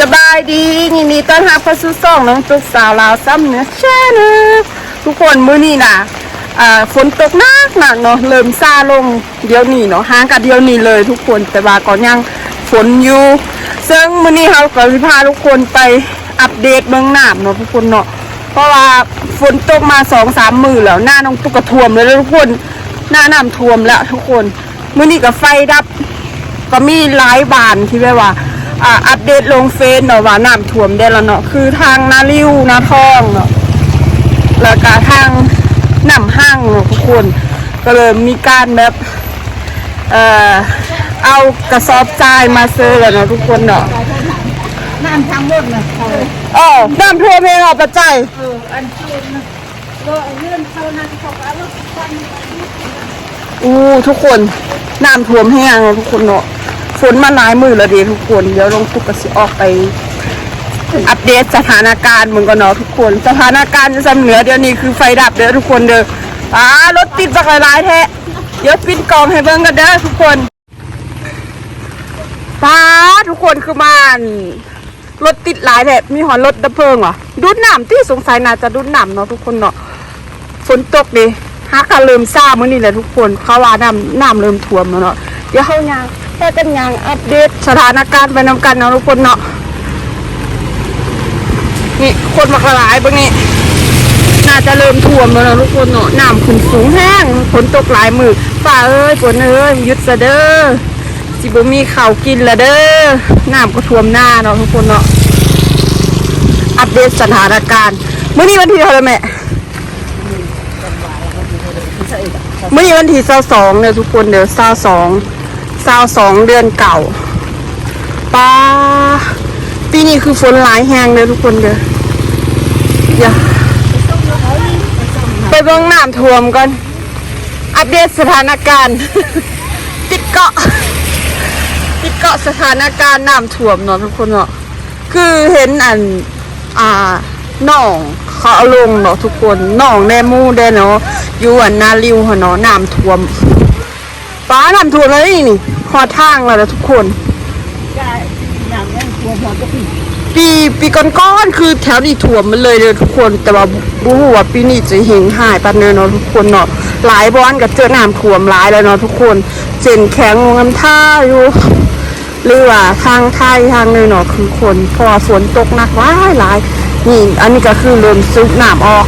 สบายดียินดีต้อนรับเข้าสู่ช่องน้องตุ๊กสาวลาวซ้ำเนื้อแช่เนอะทุกคนมื้อนี้นะอ่าฝนตกหนักหนักเนาะเริ่มซาลงเดี๋ยวนี้เนาะห่างกันเดี๋ยวนี้เลยทุกคนแต่ว่าก็ยังฝนอยู่ซึ่งมื้อนี้เราก็สิพาทุกคนไปอัปเดตเมืองน้ำเนาะทุกคนเนาะเพราะว่าฝนตกมาสองสามมือแล้วหน้าน้องตุ๊กกระท่วมเลยทุกคน หน้าน้ำท่วมแล้วทุกคนมื้อนี้ก็ไฟดับก็มีหลายบานที่แบบว่า อ่าอัปเดตลงเฟซเนาะว่าน้ำท่วมได้แล้วเนาะคือทางนาริวนาทองเนาะแล้วก็ทางน้ำห้างเนาะทุกคน ก็เลยมีการแบบเอ่อเอากระสอบทรายมาเซอร์แล้วเนาะทุกคนเนาะน้ำทางหมดนะเอ๋อน้ำท่วมเองเหรอปัจจัยเอออันเชื่อนะก็เลื่อนเข้านั้นเขาก็เอารถควันอู้ทุกคนน้ำท่วมแห้งเนาะทุกคนเนาะ ฝนมาหลายมือแล้วเดีทุกคน เดี๋ยวลงทุกกระสิออกไป อัปเดตสถานการณ์มึงก็เนาะทุกคน สถานการณ์สำเหนือเดี๋ยวนี้คือไฟดับเด้อทุกคนเด้ออ่ารถติดสักหลายแท้เดี๋ยวปิดกองให้เบิ่งกันเด้อทุกคนป้าทุกคนคือมันรถติดหลายแท้มีหอนรถดับเพลิงเหรอดุดน้ำที่สงสัยน่าจะดุดน้ำเนาะทุกคนเนาะฝนตกดิฮักกันเริ่มซ่ามื้อนี้แหละทุกคนเขาว่าน้ำน้ำเริ่มท่วมแล้วเนาะเดี๋ยวเฮายาง แค่กันอย่างอัปเดตสถานการณ์ไปนำกันเนาะทุกคนเนาะนี่คนมากระลายเบิ่งนี่น่าจะเริ่มท่วมแล้วนะทุกคนเนาะน้ำขึ้นสูงแห้งฝนตกหลายมือฝ่าเอ้ยฝนเอ้ยหยุดซะเด้อสิบมีข้าวกินละเด้อน้ำก็ท่วมหน้าเนาะทุกคนเนาะอัปเดตสถานการณ์มื้อนี้วันที่เท่าไหร่แม่มื้อนี้วันที่22เนี่ยทุกคนเดี๋ยวสอง 22 22เดือนเก่าป้าปีนี้คือฝนหลายแหงเลยทุกคนเด้ออย่าไปเบิ่งน้ำท่วมก่อน อัปเดตสถานการณ์ ติดเกาะ ติดเกาะสถานการณ์น้ำท่วมเนาะทุกคนเนาะคือเห็นอัน อ่าหนองเขาลงเนาะทุกคนหนองแนมูเด้เนาะอยู่อันนาริวหัวเนาะน้ำท่วมป้าน้ำท่วมแล้วนี่นี่ หอทางแล้วนะทุกคน ได้อย่างนั้นควพอจะผิดปีปีก้อนๆคือแถวนี้ถ่วมมันเลยเลยทุกคน แต่ว่าบูฮูว่าปีนี้จะเห็นหายปันเนยเนาะทุกคนเนาะหลายบ้อนกับเจอน้ำถ่วมหลายแล้วเนาะทุกคนเจนแข็งงำท่าอยู่หรือว่าทางไทยทางเลยเนาะคือคนพอฝนตกหนักหลายหลายนี่อันนี้ก็คือเริ่มซุกน้ำออก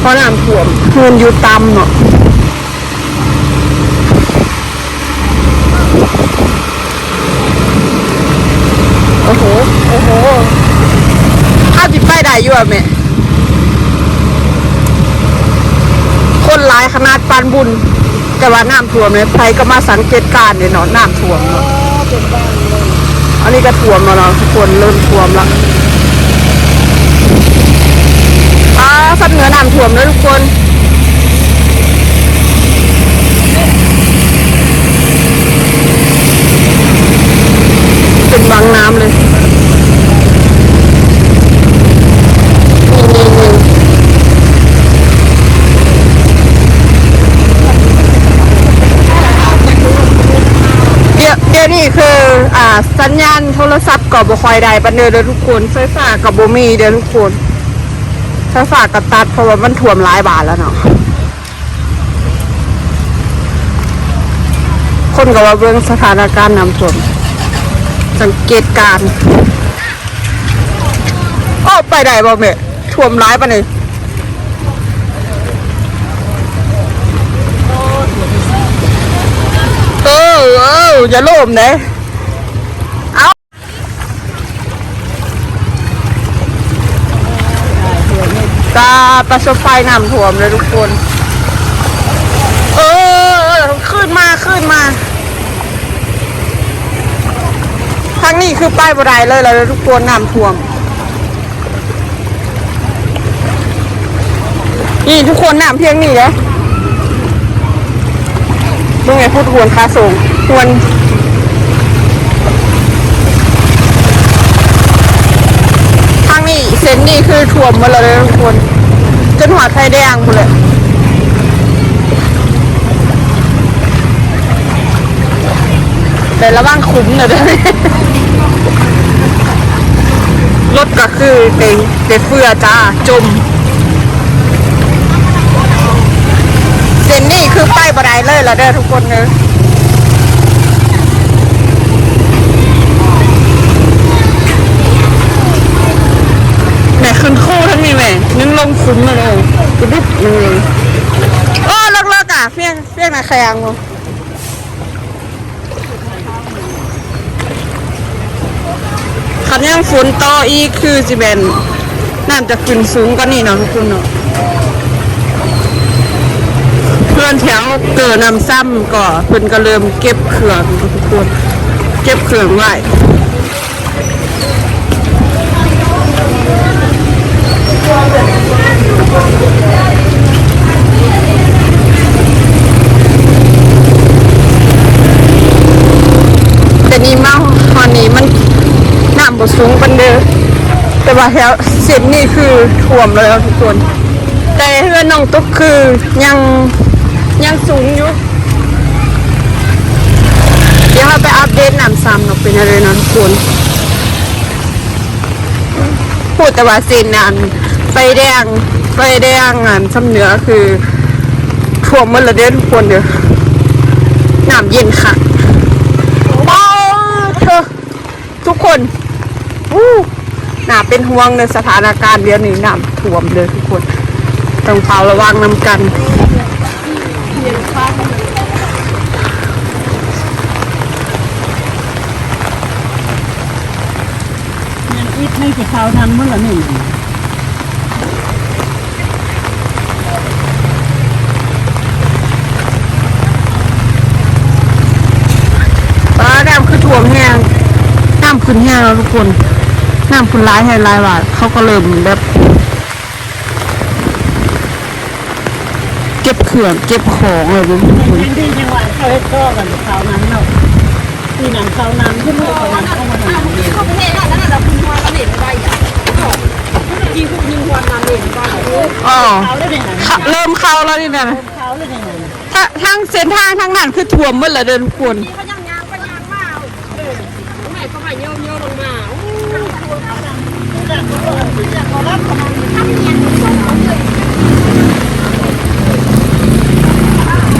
เพราะน้ำถ่วมเงินอยู่ต่ำเนาะ โอ้โห โอ้โหข้าวจิบไปได้อยู่อะแม่ คนหลายขนาดปานบุญ แต่ว่าน้ำท่วมเลยใครก็มาสังเกตการณ์เนี่ยเนาะน้ำท่วมเนาะเป็นบ้านเลยอันนี้ก็ท่วมแล้วเนาะทุกคนเริ่มท่วมแล้วอ่าสัตว์เหนือน้ำท่วมเลยทุกคน ป็นบางน้ำเลยเดี๋ยเดี๋ยนี้คืออ่าสัญญาณโทรศัพท์ก็บ่ค่อยได้ปานเดอเด้อทุกคนไฟฟ้าก็บ่มีเด้อทุกคนไฟฟ้าก็ตัดเพราะว่ามันท่วมหลายบาทแล้วเนาะคนก็ว่าเบิ่งสถานการณ์น้ำท่วม สังเกตการณ์โอ้ไปได้บ่แม่ท่วมหลายปานนี้เออเอออย่าโลภนะเอาตาประสบไฟน้ำท่วมเลยทุกคน เออขึ้นมาขึ้นมา ทางนี้คือป้ายบรายเลยแล้วทุกคนน้ำท่วม นี่ทุกคนน้ำเพียงนี่เลยดูไงพูดทวนค่าส่งทวนทางนี้เส้นนี้คือท่วมมาเลยทุกคน จนหัวไทยแดงหมดเลย แต่ระวังคุ้มน่อยเด้วยรถก็คือเต็งเตเฟือจ้า จม เส้นนี้คือไปบ่ไดเลยละเด้อทุกคนเนอะแม่ขึ้นคู่ทั้งนี้แม่นึ่งลงคุ้มมาเลยกระดุบเลยโอ้เลิกเลิกๆอะเฟี้ยงเฟี้ยงนะแขงบ่ คันยังฝนต่ออีกคือจิเป็นน้ำจะขึ้นสูงกว่านี้เนาะทุกคนเนาะเพื่อนแถวเกิดนำซ้ำก่อเพิ่อนก็เริ่มเก็บเครื่องทุกคนเก็บเครื่องไว้แต่นี่มาตอนนี้มันน้ำ บสูงปานเด้อแต่ว่าแถวเส้นนี่คือท่วมเลยทุกคน แต่เพื่อนน้องตุ๊กคือยังยังสูงอยู่ เดี๋ยวเราไปอัปเดตน้ำซ้ำเนาะเป็นอะไรนะทุกคนพูดแต่ว่าเส้นนั้นไฟแดงไฟแดงงานซ้ำเหนือคือท่วมหมันละเด้อทุกคนเด้อน้ำเย็นค่ะโอ้เธอทุกคน อู้น่าเป็นห่วงในสถานการณ์เดี๋ยวนี้น้ำท่วมเลยทุกคน ต้องเฝ้าระวังนำกันมันอิดไม่สิเขาทำเมื่อหนึ่งป้าน้ำคือท่วมแห้งน้ำขึ้นแห้งแล้วทุกคน น้ำขึ้นร้ายแห้งร้ายว่าเขาก็เริ่มแบบเก็บเครื่องเก็บของเลยทุกคนที่จังหวัดเขาเฮ็ดก็กันเขานั้นเนาะที่นั่นเขานั้นขึ้นมาเขานั้นเข้ามาทำเองเขาไม่ได้แล้วนั่นแหละคุณพรมาเล่นไปอะยิงคุณยิงพรมาเล่นไปอ๋อเขาได้ยังไงค่ะเริ่มเข้าแล้วนี่นะเขาได้ยังไงถ้าทั้งเส้นทางทั้งนั้นคือท่วมหมดเลยเดินทุกคน เขายังยางไปยางมาเออทำไมเขาไม่โยมโยลงมา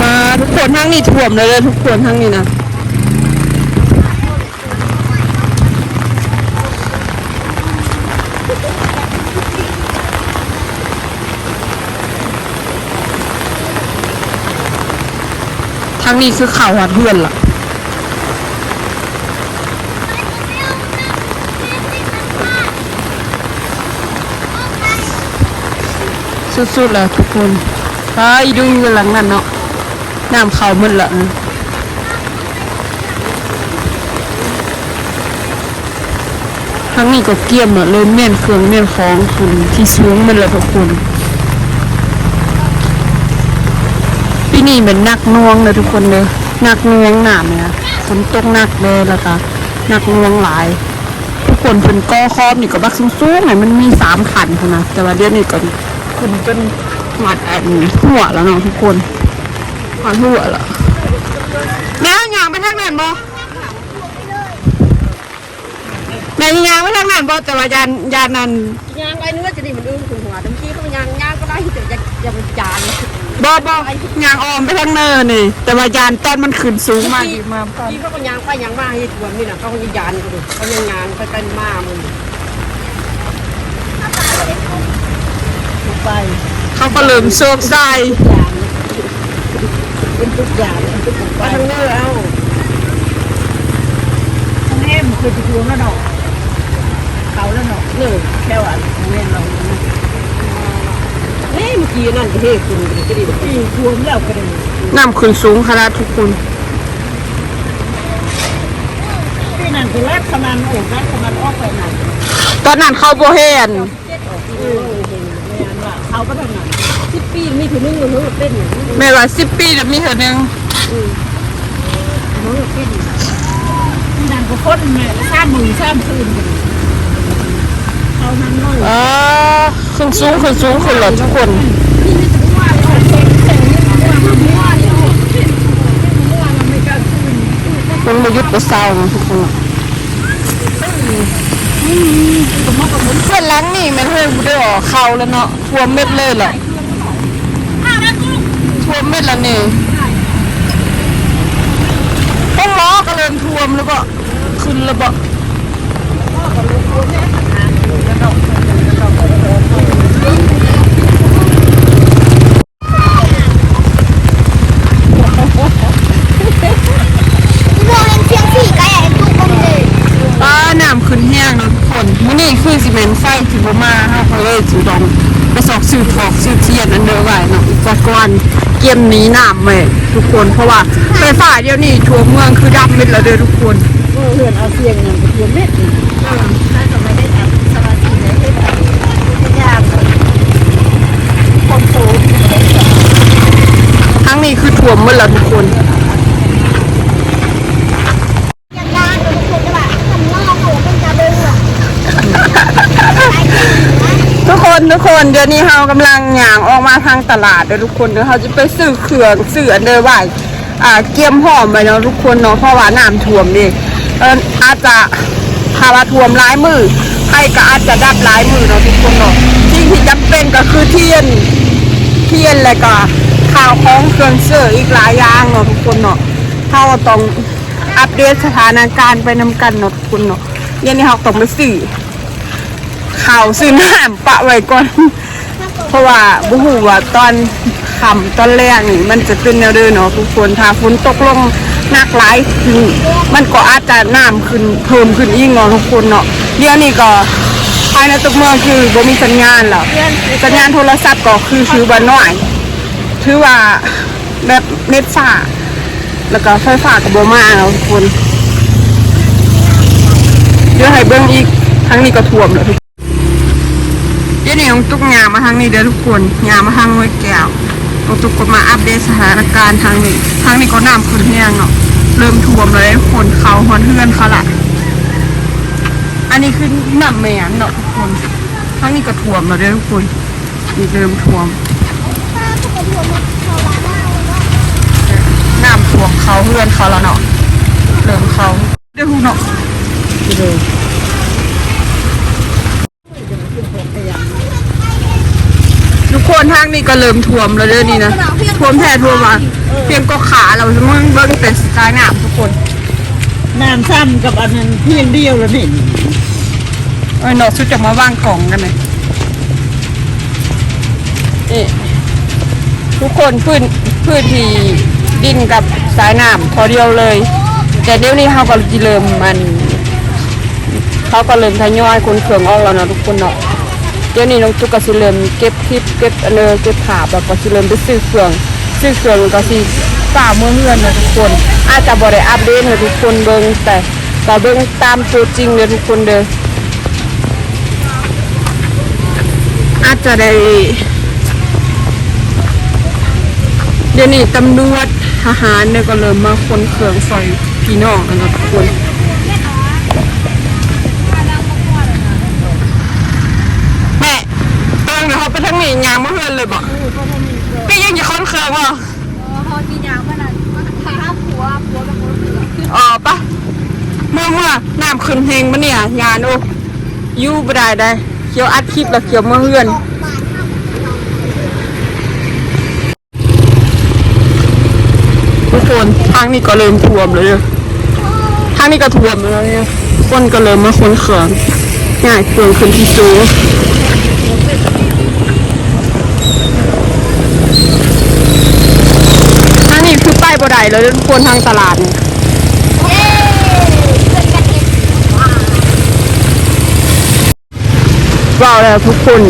มาทุกคนทั้งนี้ท่วมเลยเลยทุกคนทั้งนี้นะทั้งนี้คือข่าวหัดเพื่อนล่ะ สุดๆแล้วทุกคนไปดูหลังนั้นเนาะน้ำเขาหมันละนะทั้งนี้ก็เกี่ยมหมดเลยเม่นเครื่องเม่นของคุณที่สูงมันละทุกคนปีนี้เป็นนักน่วงเลยทุกคนเลยนักน่วงหนามเนี่ยฝนตกหนักเลยแล้วก็นักน่วงหลายทุกคนเป็นก้อคอมนี่ก็บักสูงๆไงมันมีสามขันเท่านะแต่ว่าเดี๋ยวนี้ก็ ขึ้นเป็นหมัดอันหัวแล้วเนาะทุกคนหอนหัวเหรอแม่ยางไปทางนั้นบ่แม่ยางไปทางนั้นบ่แต่ว่ายานยานนั้นยางไปเนื้อจะดีมันอึ้งถึงหัวทั้งที่เขายางยางก็ได้แต่จะจะเป็นจานบ่บ่ยางออมไปทางเนินนี่แต่ว่ายานตอนมันขึ้นสูงมากดีมากที่เขาก็ยางไปยางมาให้ถ่วมนี่นะเขาก็ยานกันเขายังยางไปกันมามึง ไป เขาก็เริ่มโชคใส่เป็นทุกอย่างเป็นทุกไปทางเนื้อเอาทางเล่มันคือจะทวงแล้วเนาะเขาแล้วเนาะเนื้อแค่ว่าแม่เราเฮ้ยเมื่อกี้นั่นเฮ้ยคุณก็ดีที่ทวงแล้วก็ได้น้ำขึ้นสูงขนาดทุกคนที่นั่นคือรักขมันโอ้รักขมันออกไปไหนตอนนั้นเขาโบเห็น เขาก็ทำงานสิบปีมีถึงนึงเนื้อเต้นอย่างนี้แม่ว่า10ปีจะมีเท่านึงเนื้อเต้นที่นั่นก็คนแม่สร้างมือสร้างคืนกันเขานั้นน้อยเออขึ้นสูงขึ้นสูงขึ้นหลดทุกคนมันมายุดตัวเศร้านะทุกคนก็มา เพื่อนล้างนี่แมันเฮ้ยบุได้ออกเขาแล้วเนาะท่วมเม็ดเลยเหรอท่วมเม็ดแล้วนี่ต้องล้อก็เลยท่วมแล้วก็ขึ้นแล้วบ่ มองเพียงสี่ก็อยากให้ทุกคนเลย ป้าน้ำขึ้นแห้งเนาะทุกคนมื้อ นี้คือสิเมนไฟสิบ่มาเฮาก็เลยสิต้องไปสอกซื้อถอกซื้อเทียนอันเด้อไว้เนาะก่อนก่อนเกมหนี้น้ำแม่ทุกคนเพราะว่าไฟฟ้าเดี๋ยวนี้ทั่วเมืองคือดับเม็ดแล้วเด้อทุกคนเออเฮือนเอาเสียงนั่นไปเทียมเม็ดนี่ถ้าจะไม่ได้ทำสมาธิเลยให้แบบยากคนสูงทั้งนี้คือท่วมหมดแล้วทุกคน อย่างงานทุกคนจะแบบทำนอกเขาเป็นกระเบื้อง ทุก คนทุกคนเดี๋ยวนี้เรากำลังหยางออกมาทางตลาดเด้อทุกคนเดี๋ยวเราจะไปซื้อเครื่องซื้ออันเดอร์ไว้อ่าเกียมหอมไปเนาะทุกคนเนาะเพราะว่าน้ำท่วมนี่เอออาจจะภาวะท่วมหลายมือให้ก็อาจจะดับหลายมือเนาะทุกคนเนาะสิ่งที่จำเป็นก็คือเทียนเทียนแล้วก็ข่าวของเครื่องเสื้ออีกหลายอย่างเนาะทุกคนเนาะเราต้องอัปเดตสถานการณ์ไปนำกันเนาะทุกคนเนาะเดี๋ยวนี้เราต้องไปซื้อ ข่าวซื้อน้ำปะไว้ก่อน เพราะว่าบุหูว่าตอนคำตอนแรกนี่มันจะเป็นแนวเดินเนาะทุกคนถ้าฝนตกลงหนักหลายขึ้นมันก็อาจจะน้ำขึ้นเพิ่มขึ้นอีกเนาะทุกคนเนาะเดี๋ยวนี้ก็ภายในตัวเมืองคือบ่มีสัญญาณแล้วสัญญาณโทรศัพท์ก็คือถือว่าน้อยถือว่าแบบเน็ตฟ้าแล้วก็ไฟฟ้าก็บ่มาเนาะทุกคนเดี๋ยวให้เบิ่งอีกทั้งนี้ก็ท่วมแล้วทุก ดี๋ยวนี้องตุกงามาทางนี้เด้อทุกคนงามาทางห้วยแก้วองตุกก็มาอัปเดตสถานการณ์ทางนี้ทางนี้ก็น้ำขึ้นแห้งเนาะเริ่มท่วมเลยคนเขาหอนเฮือนเขาละอันนี้คือน้ำแมงเนาะทุกคนทางนี้ก็ท่วมแล้วเด้อทุกคนนี่เริ่มท่วมน้ำท่วมเขาเฮือนเขาแล้วเนาะเริ่มเขาเดี๋ยวเนาะเลย ทุกคนทางนี้ก็เริ่มท่วมแล้วเด้อนี่นะท่วมแท้ท่วมมาเพียงก็ขาเราจะมึงเบิ้งเป็นสกายน้ำทุกคนน้ำซ้ำกับอันนั้นเพียงเดียวแล้วนี่เออเนาะชุดจะมาว่างกล่องกันเลยนี่ทุกคนพื้นพื้นที่ดินกับสายน้ำพอเดียวเลย แต่เดี๋ยวนี้เขาก็จะเริ่มมันเขาก็เริ่มทยอยคนเครื่องออกแล้วเนาะทุกคนเนาะ เดี๋ยวนี้น้องจุกก็สิเริ่มเก็บคลิปเก็บอันเนอเก็บภาพแล้วก็สิเริ่มไปซื้อเครื่องซื้อเครื่องก็สิฝ่าเมื่อเฮือนนะทุกคน อาจจะบ่ได้อัปเดตให้ทุกคนเบิ่งแต่ก็เบิ่งตามตัวจริงเลยทุกคนเด้ออาจจะได้เดี๋ยวนี้ตำรวจทหารเนี่ยก็เริ่มมาคนเครื่องซอยพี่น้องนะทุกคน แม่เติง เดี๋ยาไปทั้งนี้ยางมาเฮือนเลยบอกพี่ยังจะค้นเครื่องวะพอกินยาเมื่นั้นขาผัวผัวกับผัวเสืออ๋อปะเมื่อเมื่อน้ำขึ้นเพลงมาเนี่ยยานโอ้ยู่บ่ได้ได้เขียวอัดคลิปแล้วเขียวเมาเฮือนทุกคนทางนี้ก็เริ่มท่วมเลยทางนี้ก็ท่วมแล้วเนี่ยคนก็เริ่มมาคนเขื่อนง่ายเครื่องขึ้นที่สูงทางนี้ ญ่เลยทุกคนทางตลาดนี่ยเย้เพื่อนกันเองว่าแล้วทุกคน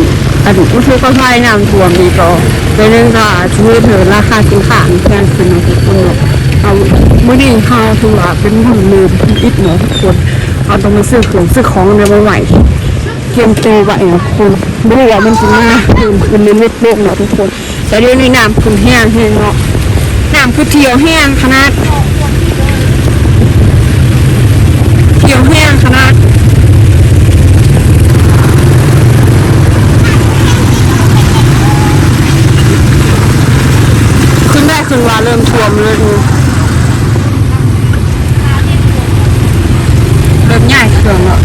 อันอุทุกข์ภัยน้ำท่วมีก็เป็นเรื่องก็ชีวิตเถอราคาสินค้ามันแพงขึ้นนะทุกคนเนาะเอามื่อนี้เฮาถือว่าเป็นคนลืมอิดเนาะทุกคนเอาต้องมาซื้อของซื้อของในบ่ไหวเตรียมตัวไว้เนาะทุกคนไม่รู้ว่ามันจะมาขึ้นขึ้นในเม็ดโลกเนาะทุกคนแต่เดี๋ยวนี้น้ำขึ้นแห้งแห้งเนาะ น้ำคือเที่ยวแห้งขนาดเที่ยวแห้งขนาดขึ้นได้ขึ้นว่าเริ่มท่วมเลยดูเริ่มใหญ่เครื่องแล้ว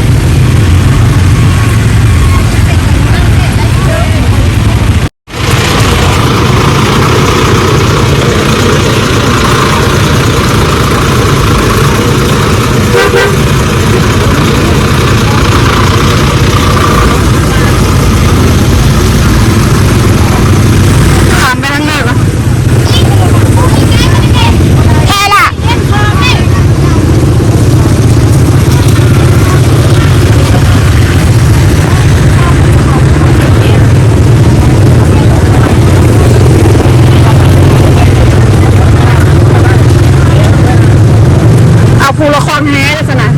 ภูละครแท้เลยสนะ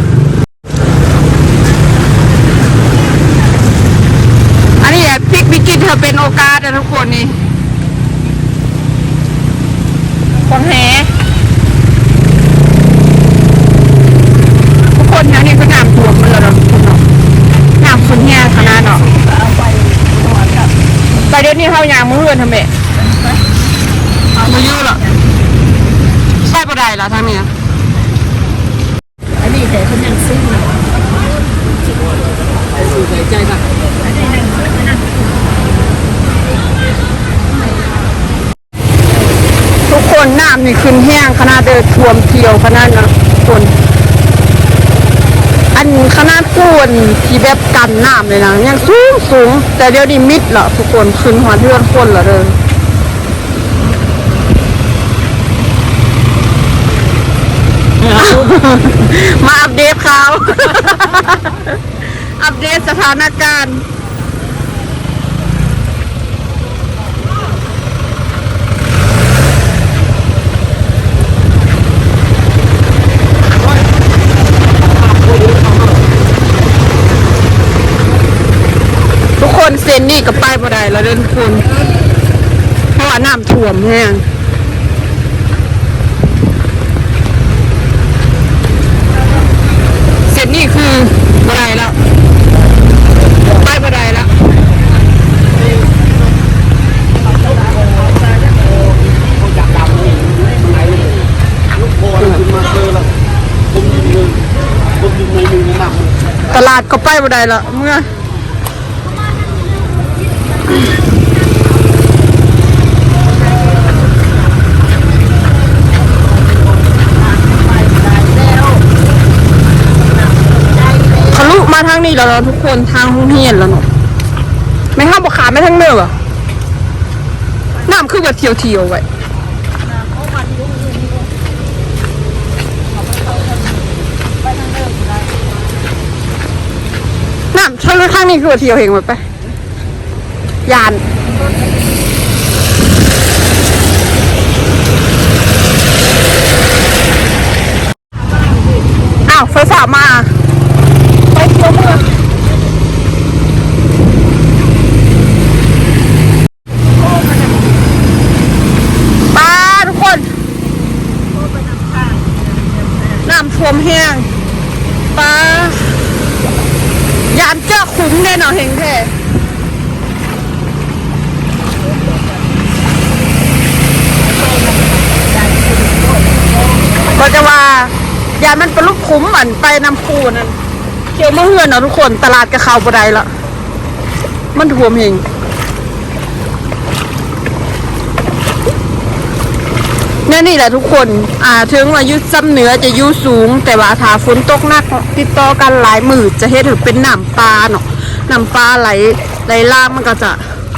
อันนี้แหละพลิกวิกฤตเธอเป็นโอกาสนะทุกคนนี่ของแท้ทุกคนนะนี่ก็น้ำท่วมมันแล้วเนาะทุกคนเนาะน้ำขึ้นแห้งขนาดเนาะ เอาไปนวดกับ ไป เดี๋ยวนี้เขายางมือเฮือนทำไมมาเยอะเหรอใช่ปะไดล่ะทางเนี้ยอันนี้แต่คนยังซื้อมาสูใจใจป่ะอันนี้ยังซื้อมานั่งทุกคนน้ำนี่ขึ้นแห้งขนาดเดินท่วมเที่ยวขนาดนะทุกคน อันขนาดส่วนที่แบบกันน้ำเลยนะยังสูงสูง แต่เดี๋ยวนี้มิดเหรอทุกคนขึ้นหัวเทือนคนเหรอเด้อมาอัปเดตข่าว อัปเดตสถานการณ์ นเซนนี่กับป้ายบ่ได้แล้วเดินทุกคนเพราะว่าน้ำท่วมแห้งเซนนี่คือบ่ได้แล้วป้ายบ่ได้แล้วตลาดก็ไปบ่ได้แล้วเมื่อ ทะลุมาทางนี้แล้วเนาทุกคนทางห้องเฮียนแล้วเนาะไม่ห้ามบอกขาไม่ทั้งเนื้อเหรอน้ำคือแบบเทียวเทียวๆไว้น้ำช่วยข้างนี้คือแบบเทียวเห็นหมดไป ยานอ้าวไฟฟ้ามา ไปเที่ยวเมืองปลาทุกคนน้ำท่วมแห้งปลายานเจ้าคุ้มแน่นอนเฮงแท้ก็จะว่า ยานมันเป็นลูกคุ้มเหมือนไปนำคูนั่นเกี่ยวมาเฮือนเนาะทุกคนตลาดกระเขาบได้ละมันท่วมเองนี่นี่แหละทุกคน อ่า ถึงว่ายุดซ้ำเหนือจะยุสูง แต่ว่าถ้าฝนตกหนัก ติดต่อกันหลายมือจะเฮ็ดให้เป็นหน้ำปลาเนาะหน้ำปลาไหลไหลลากมันก็จะ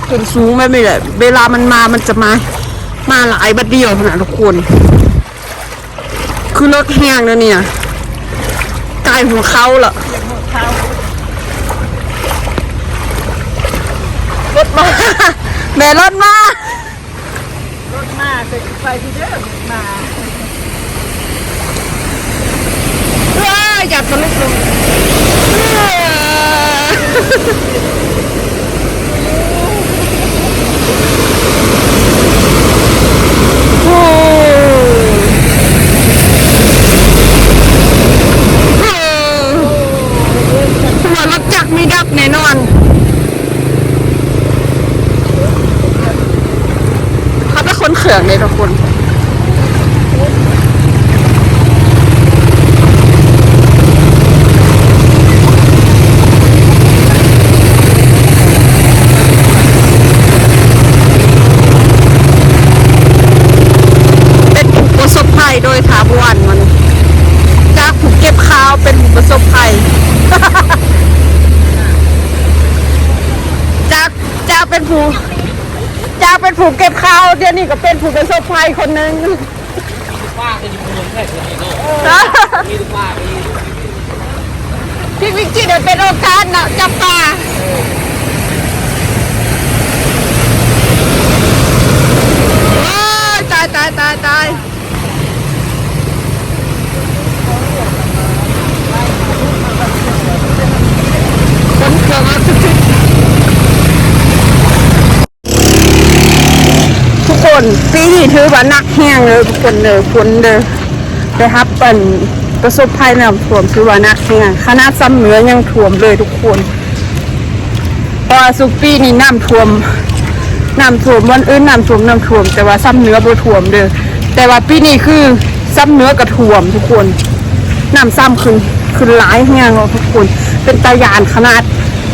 ขึ้นสูงไม่ไม่แหละ เวลามันมามันจะมา มาหลายบัดเดียวขนาดทุกคน คือรถแห้งแล้วเนี่ยกลายหัวเขาละเข้ารถมาแม่รถมารถมาเสร็จไปที่เดิมมาว้าอยากจะลุลงโอ้หัวรถจักรไม่ดับ แน่นอนเขาเป็นคนเขื่องเลยทุกคนเป็นผู้ประสบภัยโดยถาวรมัน จากผู้เก็บข้าวเป็นผู้ประสบภัย จากจากเป็นผู้จากเป็นผู้เก็บ นี่ก็เป็นผู้ประสบภัยคนหนึ่งป้าก็อยู่เมืองแค่คนนี้เนาะมีลูกป้ามีพี่วิกจิตเป็นโอกาสนะจับปลาตายตายตายตาย ค นปีนี้ถือว่านักแห้งเลยทุกคนเด้อฝนเด้อได้รับเป็นประสบภัยน้ำท่วมถือว่านักแห้งขนาดซ้ำเหนือยังท่วมเลยทุกคนเพราะสุกปีนี้น้ำท่วมน้ำท่วมวันอื่นน้ำท่วมน้ำท่วม แต่ว่าซ้ำเหนือบ่ท่วมเด้อแต่ว่าปีนี้คือซ้ำเหนือกระท่วมทุกคนน้ำซ้ำขึ้นขึ้นหลายแห้งเราทุกคน เป็นตายานขนาด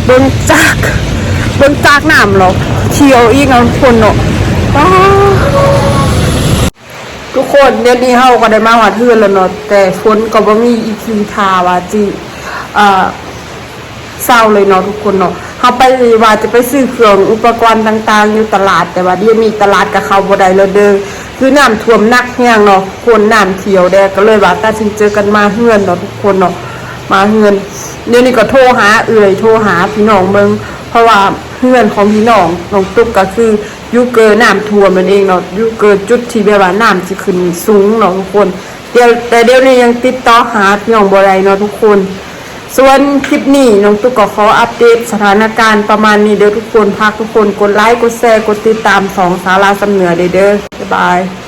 เบิ้งจากเบิ้งจากน้ำเราเที่ยวอีกเนาะทุกคนเนาะ ทุกคนเดี๋ยวนี้เฮาก็ได้มาหอดเทือนแล้วเนาะแต่ฝนก็บ่มีอีกทีทาว่าจิเอ่อเศร้าเลยเนาะทุกคนเนาะเฮาไปว่าจะไปซื้อเครื่องอุปกรณ์ต่างๆ อยู่ตลาด แต่ว่าเดี๋ยวมีตลาดกับเขาบ่ได้แล้วเด้อคือน้ำท่วมนักแฮงเนาะคนน้ำเขียวแดงก็เลยว่าตัดสินเจอกันมาเฮือนเนาะทุกคนเนาะมาเฮือนเดี๋ยวนี้ก็โทรหาเอื่อยโทรหาพี่น้องเมืองเพราะว่าเฮือนของพี่น้องน้องตุ๊กก็คือ ยูเกินน้ำท่วมมันเองเนาะยูเกินจุดที่แบบว่าน้ำสิขึ้นสูงเนาะทุกคนเดี๋ยวแต่เดี๋ยวนี้ยังติดต่อหาพี่น้องบ่ได้เนาะทุกคน ส่วนคลิปนี้น้องตุ๊กก็ขออัปเดตสถานการณ์ประมาณนี้เด้อทุกคนพักทุกคนกดไลค์กดแชร์กดติดตามสองสาราสำเหนือเด้อเด้อบ๊ายบาย